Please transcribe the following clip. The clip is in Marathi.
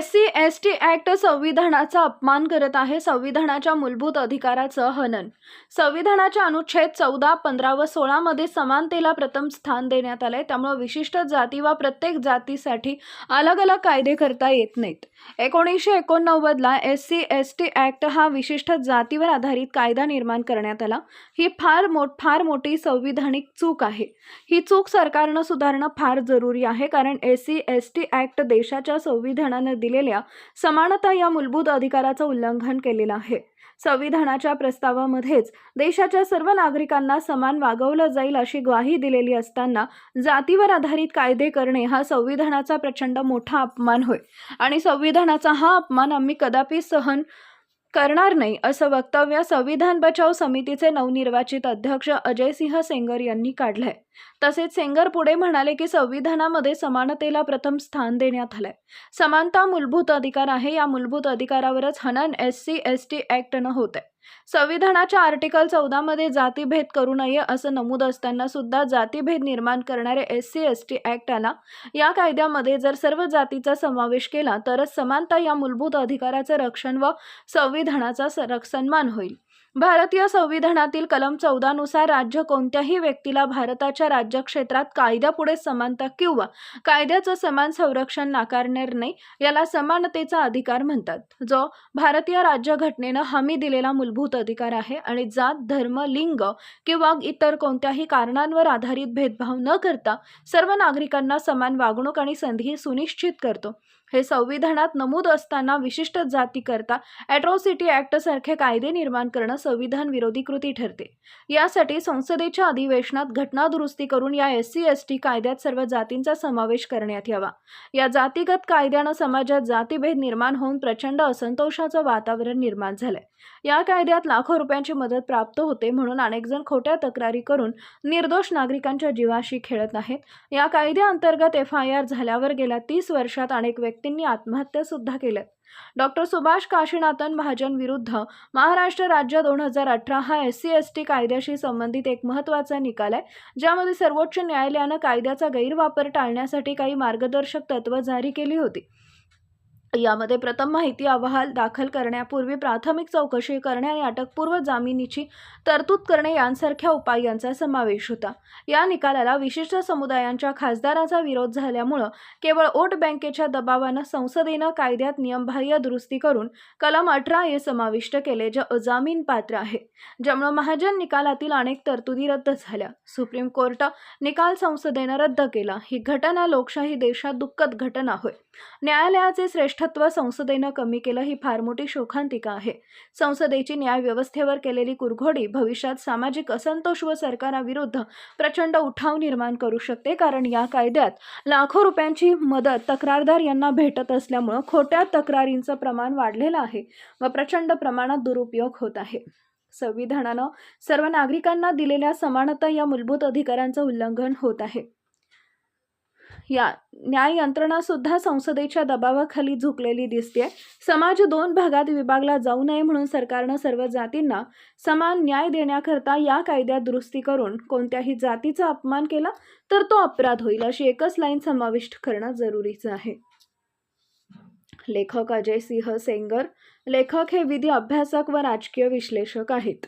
एस टी ॲक्ट संविधानाचा अपमान करत आहे. संविधानाच्या मूलभूत अधिकाराचं हनन. संविधानाच्या अनुच्छेद चौदा पंधरा व सोळामध्ये समानतेला प्रथम स्थान देण्यात आलं आहे त्यामुळे विशिष्ट जाती वा प्रत्येक जातीसाठी अलग अलग कायदे करता येत नाहीत. एकोणीसशे एकोणनव्वदला S C S T act हा विशिष्ट जातीवर आधारित कायदा निर्माण करण्यात आला. ही फार मोठ फार मोठी संविधानिक चूक आहे. ही चूक सरकारनं सुधारणं फार जरुरी आहे. कारण S C S T act देशाच्या संविधानानं दिलेल्या समानता या मूलभूत अधिकाराचं उल्लंघन केलेलं आहे. संविधानाच्या प्रस्तावामध्येच देशाच्या सर्व नागरिकांना समान वागवलं जाईल अशी ग्वाही दिलेली असताना जातीवर आधारित कायदे करणे हा संविधानाचा प्रचंड मोठा अपमान होय. आणि संविधानाचा हा अपमान आम्ही कदापि सहन करणार नाही असं वक्तव्य संविधान बचाव समितीचे नवनिर्वाचित अध्यक्ष अजयसिंह सेंगर यांनी काढलंय. तसेच सेंगर पुढे म्हणाले की संविधानामध्ये समानतेला प्रथम स्थान देण्यात आलंय. समानता मूलभूत अधिकार आहे या मूलभूत अधिकारावरच हनन एस सी एस टी ॲक्टनं होत. आहे संविधानाच्या आर्टिकल चौदामध्ये जातीभेद करू नये असं नमूद असताना सुद्धा जातीभेद निर्माण करणारे S C S T act आला. या कायद्यामध्ये जर सर्व जातीचा समावेश केला तरच समानता या मूलभूत अधिकाराचं रक्षण व संविधानाचा सन्मान होईल. भारतीय संविधानातील कलम चौदानुसार राज्य कोणत्याही व्यक्तीला भारताच्या राज्यक्षेत्रात कायद्यापुढे समानता किंवा कायद्याचं समान संरक्षण नाकारणार नाही याला समानतेचा अधिकार म्हणतात. जो भारतीय राज्यघटनेनं हमी दिलेला मूलभूत अधिकार आहे आणि जात धर्म लिंग किंवा इतर कोणत्याही कारणांवर आधारित भेदभाव न करता सर्व नागरिकांना समान वागणूक आणि संधी सुनिश्चित करतो. हे संविधानात नमूद असताना विशिष्ट जातीकरता ॲट्रॉसिटी ॲक्टसारखे कायदे निर्माण करणं संविधान विरोधी कृती ठरते. यासाठी संसदेच्या अधिवेशनात घटना दुरुस्ती करून या एस सी एस टी कायद्यात सर्व जातींचा समावेश करण्यात यावा. या जातीगत कायद्यानं समाजात जातीभेद निर्माण होऊन प्रचंड असंतोषाचं वातावरण निर्माण झालंय. या कायद्यात लाखो रुपयांची मदत प्राप्त होते म्हणून अनेकजण खोट्या तक्रारी करून निर्दोष नागरिकांच्या जीवाशी खेळत आहेत. या कायद्याअंतर्गत एफ आय आर झाल्यावर गेल्या तीस वर्षात अनेक व्यक्तींनी आत्महत्यासुद्धा केल्या केल्यात. डॉक्टर सुभाष काशीनाथन महाजन विरुद्ध महाराष्ट्र राज्य दोन हजार अठरा हा एस सी एस टी कायद्याशी संबंधित एक महत्त्वाचा निकाल आहे ज्यामध्ये सर्वोच्च न्यायालयानं कायद्याचा गैरवापर टाळण्यासाठी काही मार्गदर्शक तत्त्व जारी केली होती. यामध्ये प्रथम माहिती अहवाल दाखल करण्यापूर्वी प्राथमिक चौकशी करणे आणि अटकपूर्व जामिनीची तरतूद करणे यांसारख्या उपायांचा समावेश होता. या निकालाला विशिष्ट समुदायांच्या खासदाराचा विरोध झाल्यामुळं केवळ वोट बँकेच्या दबावानं संसदेनं कायद्यात नियमबाह्य दुरुस्ती करून कलम अठरा हे समाविष्ट केले जे अजामीन पात्र आहे. ज्यामुळं महाजन निकालातील अनेक तरतुदी रद्द झाल्या. सुप्रीम कोर्ट निकाल संसदेनं रद्द केला. ही घटना लोकशाही देशात दुःखद घटना होय. न्यायालयाचे श्रेष्ठत्व संसदेनं कमी केलं ही फार मोठी शोकांतिका आहे. संसदेची न्याय व्यवस्थेवर केलेली कुरघोडी भविष्यात सामाजिक असंतोष व सरकाराविरुद्ध प्रचंड उठाव निर्माण करू शकते कारण या कायद्यात लाखो रुपयांची मदत तक्रारदार यांना भेटत असल्यामुळं खोट्या तक्रारींचं प्रमाण वाढलेलं आहे व प्रचंड प्रमाणात दुरुपयोग होत आहे. संविधानानं सर्व नागरिकांना दिलेल्या समानता या मूलभूत अधिकारांचं उल्लंघन होत आहे. या न्याय यंत्रणा सुद्धा संसदेच्या दबावाखाली झुकलेली दिसते समाज दोन भागात विभागला जाऊ नये म्हणून सरकारनं सर्व जातींना समान न्याय देण्याकरता या कायद्यात दुरुस्ती करून कोणत्याही जातीचा अपमान केला तर तो अपराध होईल अशी एकच लाईन समाविष्ट करणं जरुरीचं आहे. लेखक अजय सिंह सेंगर लेखक हे विधी अभ्यासक व राजकीय विश्लेषक आहेत.